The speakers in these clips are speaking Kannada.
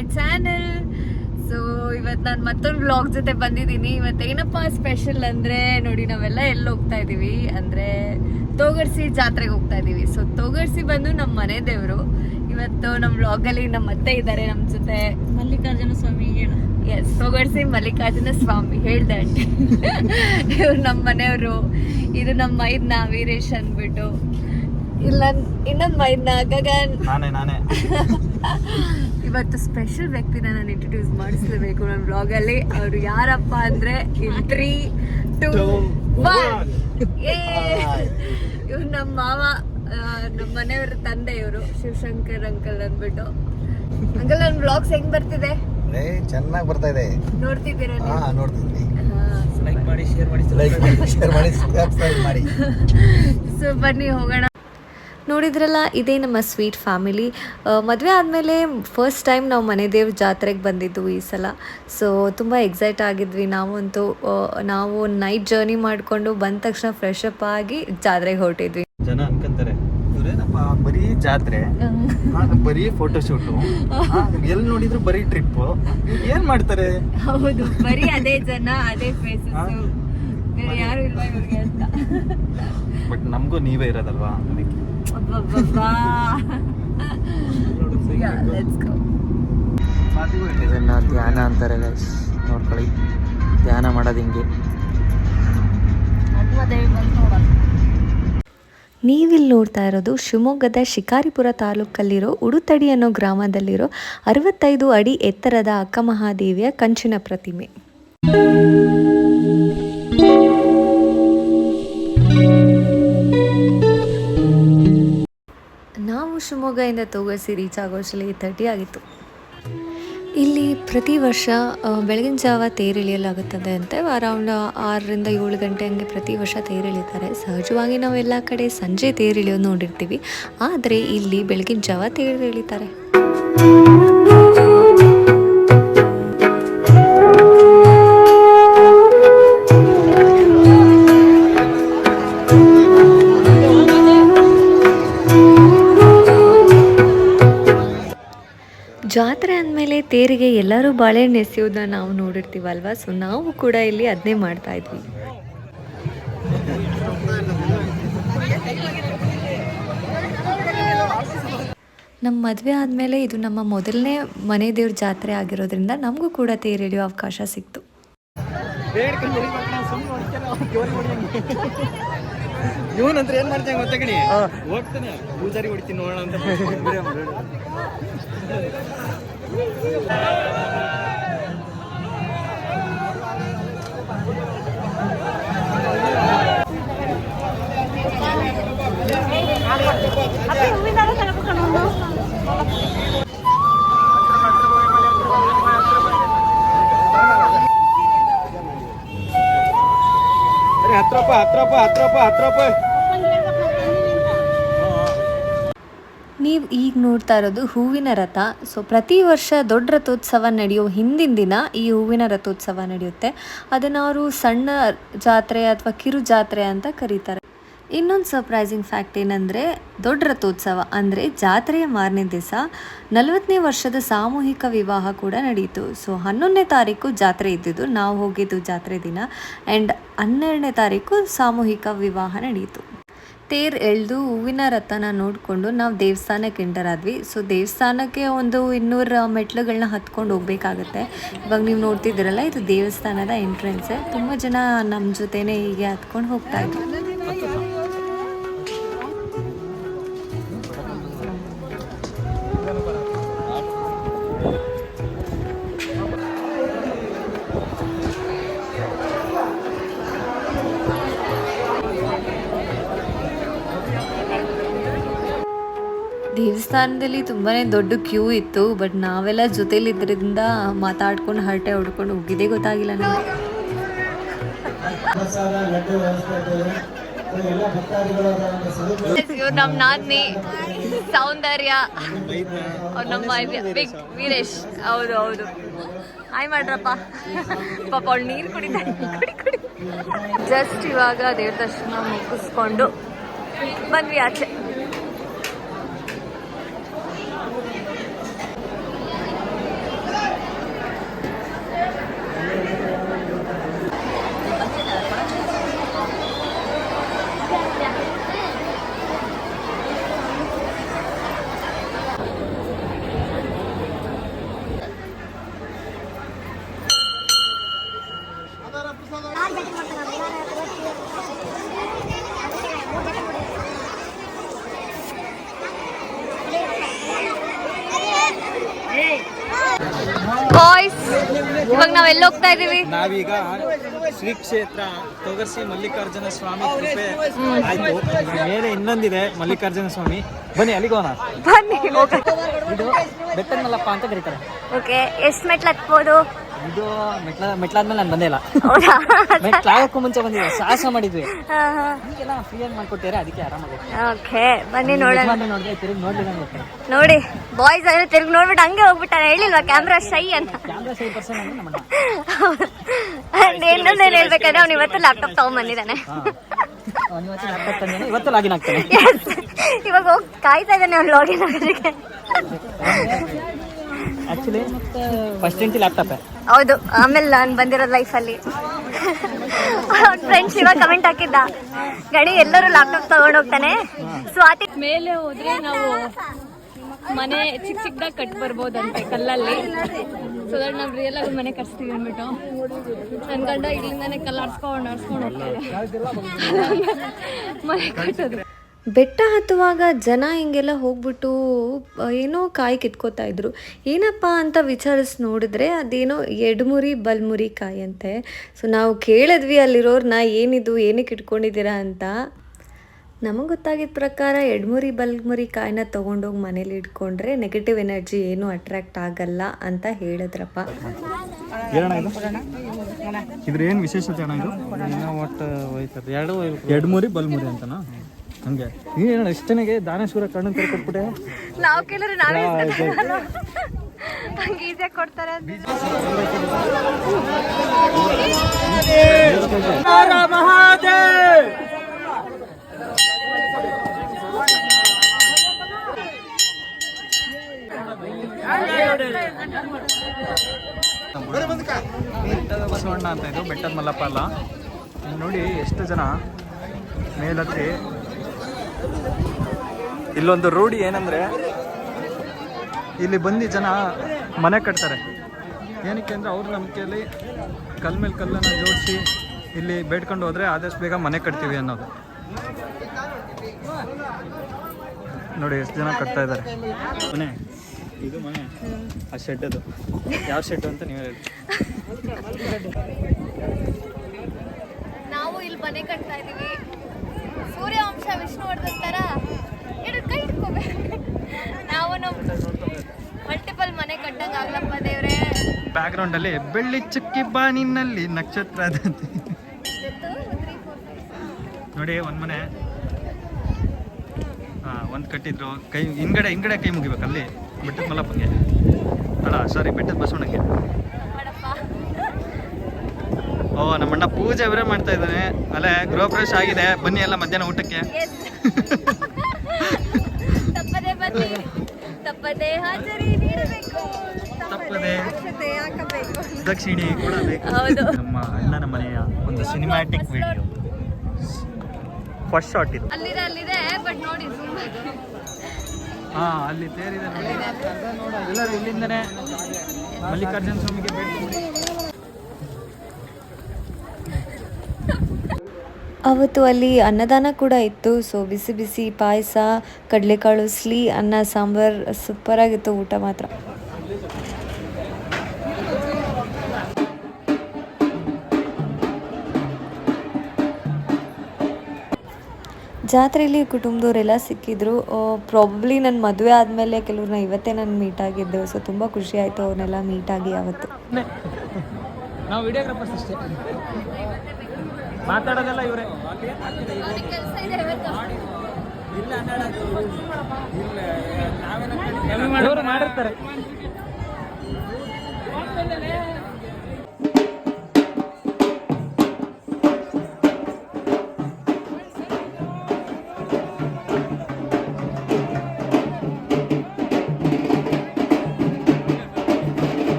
ಮೈ ಚಾನೆಲ್ ಸೊ ಇವತ್ತು ನಾನು ಮತ್ತೊಂದು ಬ್ಲಾಗ್ ಜೊತೆ ಬಂದಿದ್ದೀನಿ. ಇವತ್ತು ಏನಪ್ಪ ಸ್ಪೆಷಲ್ ಅಂದರೆ ನೋಡಿ ನಾವೆಲ್ಲ ಎಲ್ಲಿ ಹೋಗ್ತಾ ಇದ್ದೀವಿ ಅಂದರೆ ತೋಗರ್ಸಿ ಜಾತ್ರೆಗೆ ಹೋಗ್ತಾ ಇದ್ದೀವಿ ಸೊ ತೋಗರ್ಸಿ ಬಂದು ನಮ್ಮ ಮನೆ ದೇವರು. ಇವತ್ತು ನಮ್ಮ ಬ್ಲಾಗಲ್ಲಿ ನಮ್ಮ ಅತ್ತೆ ಇದ್ದಾರೆ ನಮ್ಮ ಜೊತೆ. ಮಲ್ಲಿಕಾರ್ಜುನ ಸ್ವಾಮಿ ಹೇಳ. ಎಸ್ ತೋಗರ್ಸಿ ಮಲ್ಲಿಕಾರ್ಜುನ ಸ್ವಾಮಿ. ಹೇಳ್ದೆ ಅಂಟಿ ಇವ್ರು ನಮ್ಮ ಮನೆಯವರು. ಇದು ನಮ್ಮ ಮೈದ್ನ ವೀರೇಶ್ ಅಂದ್ಬಿಟ್ಟು. ಇಲ್ಲ ಇನ್ನೊಂದು ಮೈದ್ನ ಗಗನ್. ನಾನೇ ನಾನೇ. ಇವತ್ತು ಸ್ಪೆಷಲ್ ವ್ಯಕ್ತಿನ ನಾನು ಇಂಟ್ರೊಡ್ಯೂಸ್ ಮಾಡಿಸ್ಲೇಬೇಕು ನನ್ನ ಬ್ಲಾಗಲ್ಲಿ ಅವರು ಯಾರಪ್ಪ ಅಂದ್ರೆ ಇನ್ ತ್ರೀ ಟು ಒನ್. ಇವ್ರು ನಮ್ಮ ಮಾವ ನಮ್ಮ ಮನೆಯವ್ರ ತಂದೆ ಇವರು ಶಿವಶಂಕರ್ ಅಂಕಲ್ ಅಂದ್ಬಿಟ್ಟು. ಅಂಕಲ್ ನನ್ನ ಬ್ಲಾಗ್ಸ್ ಹೆಂಗ್ ಬರ್ತಿದೆ? ಏ ಚೆನ್ನಾಗಿ ಬರ್ತಾ ಇದೆ. ನೋಡ್ತಿದ್ದೀರಾ ನೋಡ್ತಿದ್ದೀನಿ. ಹಾ, ಲೈಕ್ ಮಾಡಿ ಶೇರ್ ಮಾಡಿ ಲೈಕ್ ಮಾಡಿ ಶೇರ್ ಮಾಡಿ ಸಬ್ಸ್ಕ್ರೈಬ್ ಮಾಡಿ. ಸೊ ಬನ್ನಿ ಹೋಗೋಣ. ನೋಡಿದ್ರಲ್ಲ ಇದೇ ನಮ್ಮ ಸ್ವೀಟ್ ಫ್ಯಾಮಿಲಿ. ಮದುವೆ ಆದಮೇಲೆ ಫಸ್ಟ್ ಟೈಮ್ ನಾವು ಮನೆ ದೇವ್ರ ಜಾತ್ರೆಗೆ ಬಂದಿದ್ದು ಈ ಸಲ. ಸೊ ತುಂಬ ಎಕ್ಸೈಟ್ ಆಗಿದ್ವಿ ನಾವಂತೂ. ನಾವು ನೈಟ್ ಜರ್ನಿ ಮಾಡಿಕೊಂಡು ಬಂದ ತಕ್ಷಣ ಫ್ರೆಶ್ ಅಪ್ ಆಗಿ ಜಾತ್ರೆಗೆ ಹೊರಟಿದ್ವಿ. ಜನ ಅನ್ಕೊಂತಾರೆ ಬರೀ ಜಾತ್ರೆ ಬರೀ ಫೋಟೋಶೂಟು ಎಲ್ಲಿ ನೋಡಿದ್ರು ಬರೀ ಟ್ರಿಪ್ ಏನ್ ಮಾಡ್ತಾರೆ? ಹೌದು ಬರೀ ಅದೇ ಜನ ಅದೇ ಫೇಸಸ್ ಬೇರೆ ಯಾರು ಇಲ್ವಾ ಇವ್ರಿಗೆ ಅಂತ. ಬಟ್ ನಮಗೂ ನೀವೇ ಇರೋದಲ್ವಾ? ಅದಕ್ಕೆ ಅಬ್ಬಬ್ಬಬ್ಬಾ. Yeah, let's go. ಇದನ್ನ ಧ್ಯಾನ ಅಂತಾರೆ ಗೈಸ್ ನೋಡ್ಕೊಳ್ಳಿ. ಧ್ಯಾನ ಮಾಡೋದು ಹಿಂಗೆ. ನೀವಿಲ್ಲಿ ನೋಡ್ತಾ ಇರೋದು ಶಿವಮೊಗ್ಗದ ಶಿಕಾರಿಪುರ ತಾಲೂಕಲ್ಲಿರೋ ಉಡುತಡಿ ಅನ್ನೋ ಗ್ರಾಮದಲ್ಲಿರೋ ಅರವತ್ತೈದು ಅಡಿ ಎತ್ತರದ ಅಕ್ಕಮಹಾದೇವಿಯ ಕಂಚಿನ ಪ್ರತಿಮೆ. ನಾವು ಶಿವಮೊಗ್ಗದಿಂದ ತೋಗಸಿ ರೀಚ್ ಆಗೋಷ್ಟರಲ್ಲಿ ತರ್ಟಿ ಆಗಿತ್ತು. ಇಲ್ಲಿ ಪ್ರತಿ ವರ್ಷ ಬೆಳಗಿನ ಜಾವ ತೇರಿಳಿಯಲಾಗುತ್ತದೆ ಅಂತೆ ಅರೌಂಡ್ ಆರರಿಂದ ಏಳು ಗಂಟೆ ಹಂಗೆ ಪ್ರತಿ ವರ್ಷ ತೇರಿಳಿತಾರೆ ಸಹಜವಾಗಿ ನಾವು ಎಲ್ಲ ಕಡೆ ಸಂಜೆ ತೇರಿಳಿಯೋದು ನೋಡಿರ್ತೀವಿ. ಆದರೆ ಇಲ್ಲಿ ಬೆಳಗಿನ ಜಾವ ತೇರಿಳಿತಾರೆ ಜಾತ್ರೆ ಅಂದಮೇಲೆ ತೇರಿಗೆ ಎಲ್ಲರೂ ಬಾಳೆಹಣ್ಣು ಎಸೆಯೋದನ್ನ ನಾವು ನೋಡಿರ್ತೀವಲ್ವ? ಸೊ ನಾವು ಕೂಡ ಇಲ್ಲಿ ಅದನ್ನೇ ಮಾಡ್ತಾ ಇದ್ವಿ. ನಮ್ಮ ಮದುವೆ ಆದಮೇಲೆ ಇದು ನಮ್ಮ ಮೊದಲನೇ ಮನೆ ದೇವ್ರ ಜಾತ್ರೆ ಆಗಿರೋದ್ರಿಂದ ನಮಗೂ ಕೂಡ ತೇರು ಅವಕಾಶ ಸಿಕ್ತು. ಇವನಂತ್ರ ಏನ್ ಮಾಡ್ತೀನಿ ಗೊತ್ತಾ ಕಣಿ? ಹೋಗ್ತಾನೆ. ಪೂಜಾರಿ ಹೊಡಿತೀನಿ ನೋಡೋಣ ಅಂತ. ಅರೆ ಹತ್ರಪ್ಪ ಹತ್ರಪ್ಪ ನೀವು ಈಗ ನೋಡ್ತಾ ಇರೋದು ಹೂವಿನ ರಥ. ಸೊ ಪ್ರತಿ ವರ್ಷ ದೊಡ್ಡ ರಥೋತ್ಸವ ನಡೆಯೋ ಹಿಂದಿನ ದಿನ ಈ ಹೂವಿನ ರಥೋತ್ಸವ ನಡೆಯುತ್ತೆ. ಅದನ್ನು ಅವರು ಸಣ್ಣ ಜಾತ್ರೆ ಅಥವಾ ಕಿರು ಜಾತ್ರೆ ಅಂತ ಕರೀತಾರೆ. ಇನ್ನೊಂದು ಸರ್ಪ್ರೈಸಿಂಗ್ ಫ್ಯಾಕ್ಟ್ ಏನಂದರೆ, ದೊಡ್ಡ ರಥೋತ್ಸವ, ಅಂದರೆ ಜಾತ್ರೆಯ ಮಾರನೇ ದಿವಸ ನಲವತ್ತನೇ ವರ್ಷದ ಸಾಮೂಹಿಕ ವಿವಾಹ ಕೂಡ ನಡೆಯಿತು ಸೊ ಹನ್ನೊಂದನೇ ತಾರೀಕು ಜಾತ್ರೆ ಇದ್ದಿದ್ದು, ನಾವು ಹೋಗಿದ್ದು ಜಾತ್ರೆ ದಿನ. ಆ್ಯಂಡ್ ಹನ್ನೆರಡನೇ ತಾರೀಕು ಸಾಮೂಹಿಕ ವಿವಾಹ ನಡೆಯಿತು ತೇರ್ ಎಳೆದು ಹೂವಿನ ರಥನ ನೋಡಿಕೊಂಡು ನಾವು ದೇವಸ್ಥಾನಕ್ಕೆ ಎಂಟರ್ ಆದ್ವಿ. ಸೊ ದೇವಸ್ಥಾನಕ್ಕೆ ಒಂದು ಇನ್ನೂರು ಮೆಟ್ಲುಗಳನ್ನ ಹತ್ಕೊಂಡು ಹೋಗ್ಬೇಕಾಗತ್ತೆ. ಇವಾಗ ನೀವು ನೋಡ್ತಿದ್ದೀರಲ್ಲ, ಇದು ದೇವಸ್ಥಾನದ ಎಂಟ್ರೆನ್ಸ್ ತುಂಬ ಜನ ನಮ್ಮ ಜೊತೆನೇ ಹೀಗೆ ಹತ್ಕೊಂಡು ಹೋಗ್ತಾ ಇದ್ರು. ದೇವಸ್ಥಾನದಲ್ಲಿ ತುಂಬಾ ದೊಡ್ಡ ಕ್ಯೂ ಇತ್ತು, ಬಟ್ ನಾವೆಲ್ಲ ಜೊತೆಲಿದ್ದರಿಂದ ಮಾತಾಡ್ಕೊಂಡು ಹರಟೆ ಹೊಡ್ಕೊಂಡು ಹೋಗಿದೆ ಗೊತ್ತಾಗಿಲ್ಲ ನಮಗೆ. ಇವ್ರು ನಮ್ಮ ನಾದ್ನಿ ಸೌಂದರ್ಯ, ಅವ್ರು ನಮ್ಮ ಬಿಗ್ ವೀರೇಶ್, ಹೌದು ಹೌದು. ಹಾಯ್ ಮಾಡ್ರಪ್ಪ. ಪಾಪ ಅವಳು ನೀರು ಕುಡಿತಾರೆ ಕುಡಿ ಕುಡಿ. ಜಸ್ಟ್ ಇವಾಗ ದೇವ್ರ ದರ್ಶನ ಮುಗಿಸ್ಕೊಂಡು ಬಂದ್ವಿ ಆಚೆ. ಬಾಯ್ಸ್ ಇವಾಗ ನಾವ್ ಎಲ್ಲಿ ಹೋಗ್ತಾ ಇದೀವಿ? ನಾವೀಗ ಶ್ರೀ ಕ್ಷೇತ್ರ ತೊಗರ್ಸಿ ಮಲ್ಲಿಕಾರ್ಜುನ ಸ್ವಾಮಿ ಕೃಪೆ ಆಯ್ತು. ಮೇಲೆ ಇನ್ನೊಂದಿದೆ ಮಲ್ಲಿಕಾರ್ಜುನ ಸ್ವಾಮಿ. ಬನ್ನಿ ಅಲ್ಲಿಗೋಣ ಬನ್ನಿ. ಇದು ಅಂತ ಕರೀತಾರೆ. ಓಕೆ ಎಸ್ ಮೆಟ್ಲು ಹತ್ಬೋದು? ಇದು ಮೆಟ್ಲ ಮೆಟ್ಲಾದ್ಮೇಲೆ ನಾನು ಬಂದೇ ಇಲ್ಲ. ಮೆಟ್ಲಾಗಕ್ಕೂ ಮುಂಚೆ ಬಂದಿದ್ದೆ ಸಾಹಸ ಮಾಡಿದ್ವಿ. ಈಗೆಲ್ಲ ಫ್ರೀಯಾಗಿ ಮಾಡ್ಕೊಟ್ಟಿದ್ದಾರೆ ಅದಕ್ಕೆ ಆರಾಮಾಗುತ್ತೆ ಓಕೆ ಬನ್ನಿ ನೋಡೋಣ. ನೋಡಿದ್ರೆ ತಿರುಗಿ ನೋಡ್ಲಿಲ್ಲ ಹೋಗ್ತಾರೆ ನೋಡಿ ಬಾಯ್ಸ್ ಅಲ್ಲಿ ತಿರ್ಗಿ ನೋಡ್ಬಿಟ್ಟು ಹಂಗೆ ಹೋಗ್ಬಿಟ್ಟಾನೆ ಹೇಳಿಲ್ವಾ? ಕ್ಯಾಮ್ರಾ ಸೈ ಅಂತ. ಕ್ಯಾಮ್ರಾ ಸೈ ಪರ್ಸನ್ ಅಂದ್ರೆ ನಮ್ಮಣ್ಣ. And ಇನ್ನೊಂದೇನು ಹೇಳ್ಬೇಕಂದ್ರೆ ಅವ್ನು ಇವತ್ತು ಲ್ಯಾಪ್ಟಾಪ್ ತಗೊಂಡ್ಬಂದಿದ್ದಾನೆ ಇವತ್ತು ಲಾಗಿನ್ ಆಗ್ತಾನೆ. ಇವಾಗ ಹೋಗಿ ಕಾಯ್ತಾ ಇದ್ದಾನೆ ಅವ್ನು ಲಾಗಿನ್ ಆಗೋದಕ್ಕೆ. ಆಕ್ಚುಲಿ ಫಸ್ಟ್ ಇಂಟಿ ಲ್ಯಾಪ್ಟಾಪ್ ಹೌದು ಆಮೇಲೆ ನಾನು ಬಂದಿರೋ ಲೈಫಲ್ಲಿ ಅವ್ನ ಫ್ರೆಂಡ್ಸ್ ಇವಾಗ ಕಮೆಂಟ್ ಹಾಕಿದ್ದ. ಗಡಿ ಎಲ್ಲರೂ ಲ್ಯಾಪ್ಟಾಪ್ ತಗೊಂಡು ಹೋಗ್ತಾನೆ? ಸ್ವಾತಿ ಮೇಲೆ ಹೋದ್ರೆ ನಾವು ಮನೆ ಚಿಕ್ಕ ಚಿಕ್ಕದಾಗ ಕಟ್ ಬರ್ಬೋದಂತೆ ಕಲ್ಲಲ್ಲಿ. ಸೊ ದಟ್ ನಾವು ರಿಯಲ್ ಆಗಿ ಮನೆ ಕಟ್ಸ್ತೀವಿ ಅಂದ್ಬಿಟ್ಟು. ನನ್ನ ಗಂಡ ಇಲ್ಲಿಂದಾನೆ ಕಲ್ಲು ಆಡ್ಸ್ಕೊಂಡು ಆಡ್ಸ್ಕೊಂಡು ಹೋಗ್ತಾರೆ ಮನೆ ಕಟ್ಟೋದು ಬೆಟ್ಟ ಹತ್ತುವಾಗ ಜನ ಹಿಂಗೆಲ್ಲ ಹೋಗ್ಬಿಟ್ಟು ಏನೋ ಕಾಯಿ ಕಿತ್ಕೋತಾ ಇದ್ರು. ಏನಪ್ಪ ಅಂತ ವಿಚಾರಿಸಿ ನೋಡಿದ್ರೆ ಅದೇನೋ ಎಡ್ಮುರಿ ಬಲ್ಮುರಿ ಕಾಯಿ ಅಂತೆ. ಸೊ ನಾವು ಕೇಳಿದ್ವಿ ಅಲ್ಲಿರೋರ್ನ ಏನಿದು ಏನಕ್ಕೆ ಇಟ್ಕೊಂಡಿದ್ದೀರಾ ಅಂತ. ನಮಗೆ ಗೊತ್ತಾಗಿದ್ದ ಪ್ರಕಾರ ಎಡ್ಮುರಿ ಬಲ್ಮುರಿ ಕಾಯಿನ ತೊಗೊಂಡೋಗಿ ಮನೇಲಿ ಇಟ್ಕೊಂಡ್ರೆ ನೆಗೆಟಿವ್ ಎನರ್ಜಿ ಏನು ಅಟ್ರಾಕ್ಟ್ ಆಗಲ್ಲ ಅಂತ ಹೇಳಿದ್ರಪ್ಪ. ಇದ್ರ ಏನು ವಿಶೇಷತೆ ಅಣ್ಣ ಇದು? ಒಟ್ಟು ಎಡ್ಮುರಿ ಬಲ್ಮುರಿ ಅಂತನಾ? ಹಂಗೆ. ನೀನೇನ ಇಷ್ಟನಿಗೆ ದಾನೇಶ್ವರ ಕಣ್ಣು ಕರ್ಕೊಟ್ಬಿಟ್ಟೆ ನಾವು ಕೇಳಿದ್ರೆ ನಾವೇ ಹಂಗೆ ಈಸಿಯಾಗಿ ಕೊಡ್ತಾರೆ. ಬೆಟ್ಟದ ಬಸವಣ್ಣ ಅಂತ ಇದು ಬೆಟ್ಟದ ಮಲ್ಲಪ್ಪ ಅಲ್ಲ. ಇಲ್ಲಿ ನೋಡಿ ಎಷ್ಟು ಜನ ಮೇಲತ್ತಿ ಇಲ್ಲೊಂದು ರೂಢಿ ಏನಂದ್ರೆ ಇಲ್ಲಿ ಬಂದು ಜನ ಮನೆ ಕಟ್ತಾರೆ. ಏನಕ್ಕೆ ಅಂದರೆ ಅವ್ರ ನಂಬಿಕೆಯಲ್ಲಿ ಕಲ್ ಮೇಲೆ ಕಲ್ಲನ್ನು ಜೋಡಿಸಿ ಇಲ್ಲಿ ಬೇಡ್ಕೊಂಡು ಹೋದ್ರೆ ಆದಷ್ಟು ಬೇಗ ಮನೆ ಕಟ್ತೀವಿ ಅನ್ನೋದು. ನೋಡಿ ಎಷ್ಟು ಜನ ಕಟ್ತಾ ಇದ್ದಾರೆ. ಮನೆ. ಇದು ಮನೆ. ಆ ಶೆಡ್ ಯಾವ ಶೆಡ್ ಅಂತ ನೀವು ಹೇಳಿ ನಾವು ಇಲ್ಲಿ ಮನೆ ಕಟ್ತಾ ಇದೀವಿ ಸೂರ್ಯವಂಶ ವಿಷ್ಣುವರ್ಧನ್ ತರ ಎರಡು ಕೈ ಇಟ್ಕೋಬೇಕು ನಾವು ಮಲ್ಟಿಪಲ್ ಮನೆ ಕಟ್ಟಂಗ ಆಗ್ಲಪ್ಪ ದೇವ್ರೆ. ಬ್ಯಾಕ್ಗ್ರೌಂಡ್ ಅಲ್ಲಿ ಬೆಳ್ಳಿ ಚುಕ್ಕಿ ಬಾನಿನಲ್ಲಿ ನಕ್ಷತ್ರ ಅದಂತೆ ನೋಡಿ ಒಂದ್ ಮನೆ. ಹಾ ಒಂದ್ ಕಟ್ಟಿದ್ರು. ಕೈ ಹಿಂಗಡೆ ಹಿಂಗಡೆ ಕೈ ಮುಗಿಬೇಕು ಅಲ್ಲಿ ಬೆಟ್ಟದ ಮಲ್ಲಪ್ಪಂಗೆ ಅಲ್ಲ ಸಾರಿ ಬೆಟ್ಟದ ಬಸವಣ್ಣಗೆ. ಓ ನಮ್ಮಣ್ಣ ಪೂಜೆ ಅವರೇ ಮಾಡ್ತಾ ಇದ್ದಾನೆ. ಅಲ್ಲೇ ಗೃಹ ಪ್ರವೇಶ ಆಗಿದೆ. ಬನ್ನಿ ಎಲ್ಲ ಮಧ್ಯಾಹ್ನ ಊಟಕ್ಕೆ. ತಪ್ಪದೆ ಬನ್ನಿ. ತಪ್ಪದೆ ಹಾಜರಿ ನೀಡಬೇಕು. ತಪ್ಪದೆ. ದಕ್ಷಿಣಿ ಕೊಡಬೇಕು. ನಮ್ಮ ಅಣ್ಣನ ಮನೆಯ ಒಂದು ಸಿನಿಮ್ಯಾಟಿಕ್ ವಿಡಿಯೋ ಫಸ್ಟ್ ಶಾಟ್ ಇದು. ಅಲ್ಲಿದೆ ಅಲ್ಲಿದೆ ಬಟ್ ನೋಡಿ ಹಾ ಅಲ್ಲಿ ತೇರಿದೆ ನೋಡಿ. ಎಲ್ಲರೂ ಇಲ್ಲಿಂದನೇ ಮಲ್ಲಿಕಾರ್ಜುನ ಸ್ವಾಮಿಗೆ ಭೇಟಿ ಅವತ್ತು ಅಲ್ಲಿ ಅನ್ನದಾನ ಕೂಡ ಇತ್ತು. ಸೊ ಬಿಸಿ ಬಿಸಿ ಪಾಯಸ, ಕಡಲೆಕಾಳು ಸ್ಲಿ ಅನ್ನ, ಸಾಂಬಾರ್ ಸೂಪರಾಗಿತ್ತು ಊಟ ಮಾತ್ರ. ಜಾತ್ರೆಯಲ್ಲಿ ಕುಟುಂಬದವರೆಲ್ಲ ಸಿಕ್ಕಿದ್ರು. ಪ್ರಾಬಬ್ಲಿ ನನ್ನ ಮದುವೆ ಆದಮೇಲೆ ಕೆಲವ್ರನ್ನ ಇವತ್ತೇ ನಾನು ಮೀಟ್ ಆಗಿದ್ದೆ. ಸೊ ತುಂಬ ಖುಷಿ ಆಯ್ತು ಅವ್ರನ್ನೆಲ್ಲ ಮೀಟ್ ಆಗಿ ಅವತ್ತು. ಮಾತಾಡೋದೆಲ್ಲ ಇವರೇ? ಇಲ್ಲ ಇದೆ ಇಲ್ಲ ಇವರು ಮಾಡಿರ್ತಾರೆ.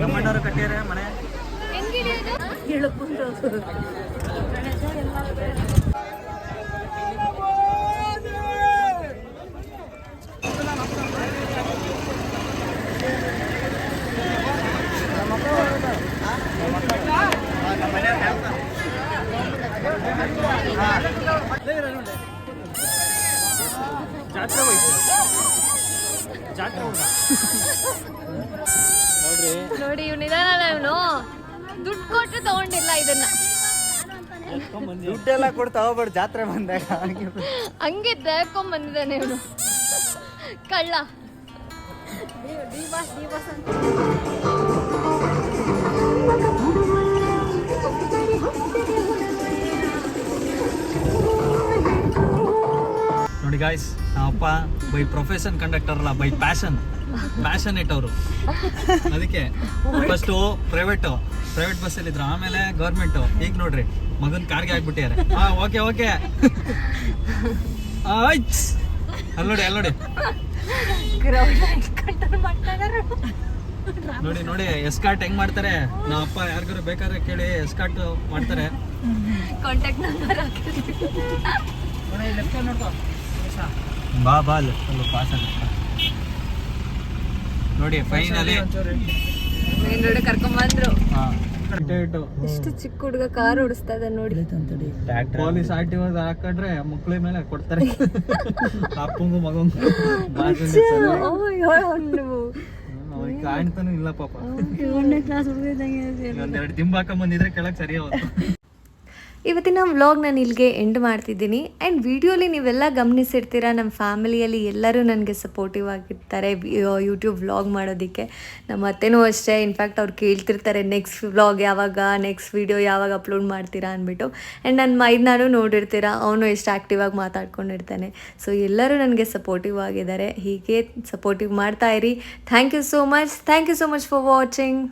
ಗಮ್ಮಣ್ಣವರು ಕಟ್ಟಿದ್ರೆ ಮನೆ. ಜಾತ್ರೆ ಹೋಯ್ತು. ಜಾತ್ರೆ ಹೋಗ ನೋಡಿ ಇವ್ ಇದಾನಲ್ಲ ಇವನು. ದುಡ್ಡು ಕೊಟ್ಟು ತಗೊಂಡಿಲ್ಲ ಇದನ್ನ. ದುಡ್ಡೆಲ್ಲ ಕೊಡ್ತಾ ಹೋಗ್ಬೇಡ ಜಾತ್ರೆ ಬಂದಾಗ. ಹಂಗೆ ತಗೊಂಡ್ ಬಂದಿದ್ದಾನೆ ಇವನು. ಕಳ್ಳ. ನೋಡಿ ಗಾಯ್ಸ್ ನಮ್ಮ ಅಪ್ಪ ಬೈ ಪ್ರೊಫೆಷನ್ ಕಂಡಕ್ಟರ್ ಅಲ್ಲ ಬೈ ಪ್ಯಾಷನ್ ಪ್ಯಾಷನ್ ಇಟ್ಟವರು ಅದಕ್ಕೆ ಫಸ್ಟು ಪ್ರೈವೇಟು ಪ್ರೈವೇಟ್ ಬಸ್ಸಲ್ಲಿ ಇದ್ರು. ಆಮೇಲೆ ಗೌರ್ಮೆಂಟು ಈಗ ನೋಡ್ರಿ ಮಗನ್ ಕಾರ್ಗೆ ಆಗ್ಬಿಟ್ಟಿದ್ದಾರೆ ಹಾ ಓಕೆ ಓಕೆ ಆಯ್ತ್ ಅಲ್ಲಿ ನೋಡಿ ಅಲ್ಲಿ ನೋಡಿ ನೋಡಿ ನೋಡಿ ಎಸ್ಕಾಟ್ ಹೆಂಗ್ ಮಾಡ್ತಾರೆ? ನಮ್ಮ ಅಪ್ಪ ಯಾರಿಗಾರು ಬೇಕಾದ್ರೆ ಕೇಳಿ ಎಸ್ಕಾಟ್ ಮಾಡ್ತಾರೆ. ಕಾಂಟ್ಯಾಕ್ಟ್ ನಂಬರ್ ಬಾ ಬಾ ಅಲ್ಲಿ. ಪಾಸ್ ಪಾಸ್ ನೋಡಿ ಫೈನಲಿ ಮೇನ್ ರೋಡ್ ಕರ್ಕೊಂಡ್ ಬಂದ್ರು. ಇಷ್ಟು ಚಿಕ್ಕ ಹುಡುಗ ಕಾರ್ ಓಡಿಸ್ತಾ ಇದ್ದಾನೆ ನೋಡಿ. ಪೊಲೀಸ್ ಆರ್ ಟಿ ಹಾಕೊಂಡ್ರೆ ಮಕ್ಳ ಮೇಲೆ ಕೊಡ್ತಾರೆ. ಅಪ್ಪಂಗು ಮಗಂಗು. ಅವ್ರಿಗೆ ಕಾಣ್ತಾನು ಇಲ್ಲ ಪಾಪ. ಒಂದೆರಡು ದಿಂಬು ಹಾಕೊಂಡ್ ಬಂದಿದ್ರೆ ಕೆಳಗ್ ಸರಿ ಹೋಗುತ್ತೆ ಇವತ್ತಿನ ವ್ಲಾಗ್ ನಾನು ಇಲ್ಲಿಗೆ ಎಂಡ್ ಮಾಡ್ತಿದ್ದೀನಿ. ಆ್ಯಂಡ್ ವಿಡಿಯೋಲಿ ನೀವೆಲ್ಲ ಗಮನಿಸಿರ್ತೀರ ನಮ್ಮ ಫ್ಯಾಮಿಲಿಯಲ್ಲಿ ಎಲ್ಲರೂ ನನಗೆ ಸಪೋರ್ಟಿವ್ ಆಗಿರ್ತಾರೆ ಯೂಟ್ಯೂಬ್ ವ್ಲಾಗ್ ಮಾಡೋದಕ್ಕೆ. ನಮ್ಮ ಅತ್ತೆನೂ ಅಷ್ಟೇ ಇನ್ಫ್ಯಾಕ್ಟ್ ಅವ್ರು ಕೇಳ್ತಿರ್ತಾರೆ ನೆಕ್ಸ್ಟ್ ವ್ಲಾಗ್ ಯಾವಾಗ ನೆಕ್ಸ್ಟ್ ವಿಡಿಯೋ ಯಾವಾಗ ಅಪ್ಲೋಡ್ ಮಾಡ್ತೀರಾ? ಅಂದ್ಬಿಟ್ಟು. ಆ್ಯಂಡ್ ನನ್ನ ಮೈದ್ನಾರು ನೋಡಿರ್ತೀರ, ಅವನು ಎಷ್ಟು ಆ್ಯಕ್ಟಿವ್ ಆಗಿ ಮಾತಾಡ್ಕೊಂಡಿರ್ತಾನೆ. ಸೊ ಎಲ್ಲರೂ ನನಗೆ ಸಪೋರ್ಟಿವ್ ಆಗಿದ್ದಾರೆ. ಹೀಗೆ ಸಪೋರ್ಟಿವ್ ಮಾಡ್ತಾ ಇರಿ. Thank you so much thank you so much for watching